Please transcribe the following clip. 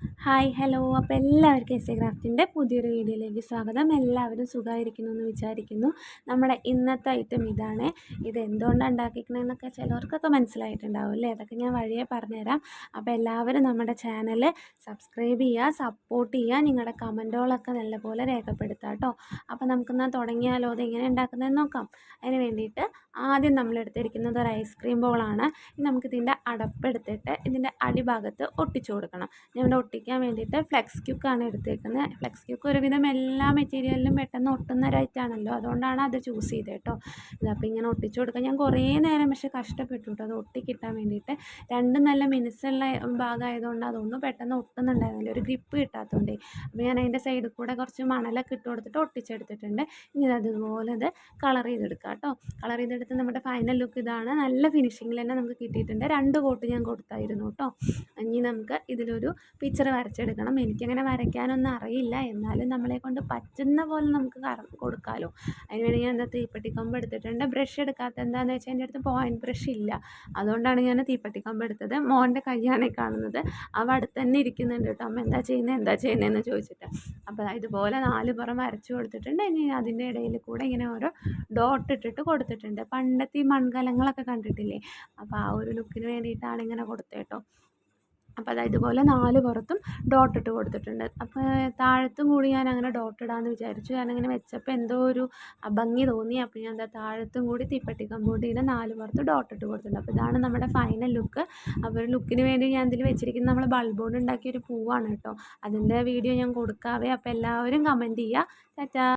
Hi hello അപ്പോൾ എല്ലാവർക്കും S A ക്രാഫ്റ്റിന്റെ പുതിയൊരു വീഡിയോയിലേക്ക് സ്വാഗതം. എല്ലാവരും സുഖമായിരിക്കുന്നു എന്ന് വിചാരിക്കുന്നു. നമ്മുടെ ഇന്നത്തെ ഐറ്റം ഇതാണ്. ഇത് എന്തുകൊണ്ടാണ് ഉണ്ടാക്കിക്കണമെന്നൊക്കെ ചിലവർക്കൊക്കെ മനസ്സിലായിട്ടുണ്ടാവും അല്ലേ? അതൊക്കെ ഞാൻ വഴിയെ പറഞ്ഞുതരാം. അപ്പോൾ എല്ലാവരും നമ്മുടെ ചാനൽ സബ്സ്ക്രൈബ് ചെയ്യുക സപ്പോർട്ട് ചെയ്യുക. നിങ്ങളുടെ കമന്റുകളൊക്കെ നല്ലപോലെ രേഖപ്പെടുത്തുക കേട്ടോ. അപ്പോൾ നമുക്കെന്നാൽ തുടങ്ങിയാലോ? അത് എങ്ങനെ ഉണ്ടാക്കുന്നതെന്ന് നോക്കാം. അതിന് വേണ്ടിയിട്ട് ആദ്യം നമ്മൾ എടുത്തിരിക്കുന്നത് ഒരു ഐസ്ക്രീം ബോളാണ് നമുക്കിതിന്റെ അടപ്പെടുത്തിട്ട് ഇതിന്റെ അടിഭാഗത്ത് ഒട്ടിച്ചു കൊടുക്കണം. ഞാനിവിടെ ഒട്ടിക്കാൻ വേണ്ടിയിട്ട് ഫ്ലെക്സ് ക്യൂക്കാണ് എടുത്തേക്കുന്നത്. ഫ്ലെക്സ് ക്യൂക്ക് ഒരുവിധം എല്ലാ മെറ്റീരിയലിലും പെട്ടെന്ന് ഒട്ടുന്ന ഒരു ഐറ്റാണല്ലോ അതുകൊണ്ടാണ് അത് ചൂസ് ചെയ്തത് കേട്ടോ. ഇതപ്പോൾ ഇങ്ങനെ ഒട്ടിച്ചു കൊടുക്കാൻ ഞാൻ കുറേ നേരം പക്ഷേ കഷ്ടപ്പെട്ടു കേട്ടോ. അത് ഒട്ടിക്കിട്ടാൻ വേണ്ടിയിട്ട്. രണ്ട് നല്ല മിനുസുള്ള ഭാഗമായതുകൊണ്ട് അതൊന്നും പെട്ടെന്ന് ഒട്ടുന്നുണ്ടായിരുന്നില്ല. ഒരു ഗ്രിപ്പ് കിട്ടാത്തതുകൊണ്ടേ അപ്പോൾ ഞാൻ അതിന്റെ സൈഡിൽ കൂടെ കുറച്ച് മണലൊക്കെ ഇട്ട് കൊടുത്തിട്ട് ഒട്ടിച്ചെടുത്തിട്ടുണ്ട്. ഇനി അതുപോലെ ഇത് കളർ ചെയ്തെടുക്കാം കേട്ടോ. കളർ ചെയ്തെടുത്ത് നമ്മുടെ ഫൈനൽ ലുക്ക് ഇതാണ്. നല്ല ഫിനിഷിങ്ങിൽ തന്നെ നമുക്ക് കിട്ടിയിട്ടുണ്ട്. രണ്ട് കോട്ട് ഞാൻ കൊടുത്തായിരുന്നു കേട്ടോ. ഇനി നമുക്ക് ഇതിലൊരു പിക്ചർ വരച്ചെടുക്കണം. എനിക്കങ്ങനെ വരയ്ക്കാനൊന്നും അറിയില്ല. എന്നാലും നമ്മളെ കൊണ്ട് പറ്റുന്ന പോലെ നമുക്ക് കൊടുക്കാമല്ലോ അതിന് വേണ്ടി ഞാൻ എന്താ തീപ്പെട്ടിക്കൊമ്പ് എടുത്തിട്ടുണ്ട്. ബ്രഷ് എടുക്കാത്ത എന്താണെന്ന് വെച്ചാൽ എന്റെ അടുത്ത് പോയിന്റ് ബ്രഷ് ഇല്ല. അതുകൊണ്ടാണ് ഞാൻ തീപ്പെട്ടിക്കൊമ്പ് എടുത്തത്. മോന്റെ കയ്യാണ് കാണുന്നത്. അവ അടുത്ത് തന്നെ ഇരിക്കുന്നുണ്ട് കേട്ടോ. അമ്മ എന്താ ചെയ്യുന്നത് എന്താ ചെയ്യുന്നതെന്ന് ചോദിച്ചിട്ട്. അപ്പോൾ ഇതുപോലെ നാല് പുറം വരച്ചു കൊടുത്തിട്ടുണ്ട്. ഇനി അതിന്റെ ഇടയിൽ കൂടെ ഇങ്ങനെ ഓരോ ഡോട്ട് ഇട്ടിട്ട് കൊടുത്തിട്ടുണ്ട്. പണ്ടത്തെ ഈ മൺകലങ്ങളൊക്കെ കണ്ടിട്ടില്ലേ? അപ്പോൾ ആ ഒരു ലുക്കിന് വേണ്ടിയിട്ടാണ് ഇങ്ങനെ കൊടുത്തത് കേട്ടോ അപ്പോൾ അതായത് ഇതുപോലെ നാല് പുറത്തും ഡോട്ട് ഇട്ട് കൊടുത്തിട്ടുണ്ട്. അപ്പോൾ താഴത്തും കൂടി ഞാൻ അങ്ങനെ ഡോട്ട് ഇടാമെന്ന് വിചാരിച്ചു. ഞാൻ അങ്ങനെ വെച്ചപ്പോൾ എന്തോ ഒരു ഭംഗി തോന്നി. അപ്പോൾ ഞാൻ എന്താ താഴത്തും കൂടി തീപ്പെട്ടി കമ്പൗണ്ട് ഇങ്ങനെ നാല് പുറത്ത് ഡോട്ട് ഇട്ട് കൊടുത്തിട്ടുണ്ട്. അപ്പോൾ ഇതാണ് നമ്മുടെ ഫൈനൽ ലുക്ക് അപ്പോൾ ഒരു ലുക്കിന് വേണ്ടി ഞാൻ ഇതിൽ വെച്ചിരിക്കുന്നത് നമ്മൾ ബൾബോണ്ട് ഉണ്ടാക്കിയ ഒരു പൂവാണ് കേട്ടോ അതിന്റെ വീഡിയോ ഞാൻ കൊടുക്കാവേ. അപ്പോൾ എല്ലാവരും കമന്റ് ചെയ്യുക ടാറ്റാ.